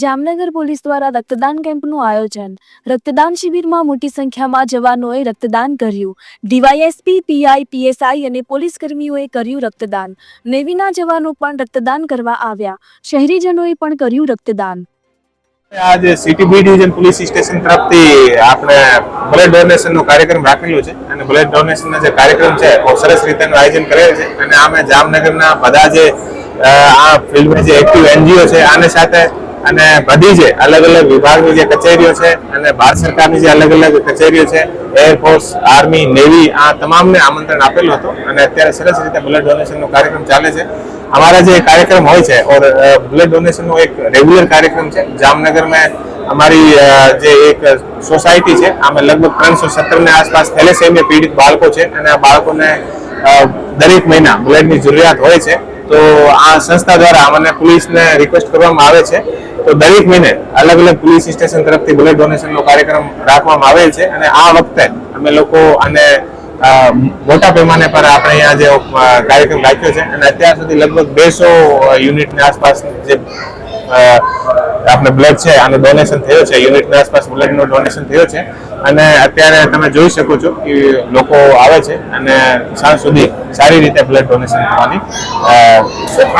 Jamnagar police દ્વારા રક્તદાન કેમ્પનું આયોજન. રક્તદાન શિબિરમાં મોટી સંખ્યામાં જવાનોએ રક્તદાન કર્યું. ડીવાયએસપી, પીઆઈ, પીએસઆઈ અને પોલીસ કર્મીઓએ કર્યું રક્તદાન. નેવીના જવાનો પણ રક્તદાન કરવા આવ્યા. શહેરીજનોએ પણ કર્યું રક્તદાન. આજે city B division police station તરફથી આપણે બ્લડ ડોનેશન નો કાર્યક્રમ રાખેલો છે અને બ્લડ ડોનેશન જે કાર્યક્રમ છે, બહુ સરસ રીતે આયોજન કરેલ છે અને આમે જામનગરના બધા જે આ ફિલ્ડમાં જે એક્ટિવ એનજીઓ છે, આને સાથે અને બધી જે અલગ અલગ વિભાગની જે કચેરીઓ છે અને ભારત સરકારની જે અલગ અલગ કચેરીઓ છે એરફોર્સ આર્મી નેવી આ તમામને આમંત્રણ આપેલું હતું અને અત્યારે સરસ રીતે બ્લડ ડોનેશનનો કાર્યક્રમ ચાલે છે. અમારા જે કાર્યક્રમ હોય છે, ઓર બ્લડ ડોનેશનનો એક રેગ્યુલર કાર્યક્રમ છે. જામનગરમાં અમારી જે એક સોસાયટી છે, આમાં લગભગ ત્રણસો સત્તરને આસપાસ થેલેસેમિયા પીડિત બાળકો છે અને આ બાળકોને દરેક મહિના બ્લડની જરૂરિયાત હોય છે. તો આ સંસ્થા દ્વારા અમને પોલીસને રિક્વેસ્ટ કરવામાં આવે છે. તો દરેક મહિને અલગ અલગ પોલીસ સ્ટેશન તરફથી બ્લડ ડોનેશનનો કાર્યક્રમ રાખવામાં આવેલ છે અને આ વખતે અમે લોકો આને મોટા પેમાને પર આપણે અહીંયા જે કાર્યક્રમ રાખ્યો છે અને અત્યાર સુધી લગભગ બેસો યુનિટની આસપાસ જે આપણે બ્લડ છે આનું ડોનેશન થયો છે યુનિટની આસપાસ બ્લડનું ડોનેશન થયો છે અને અત્યારે તમે જોઈ શકો છો કે લોકો આવે છે અને સાંજ સુધી સારી રીતે બ્લડ ડોનેશન અ,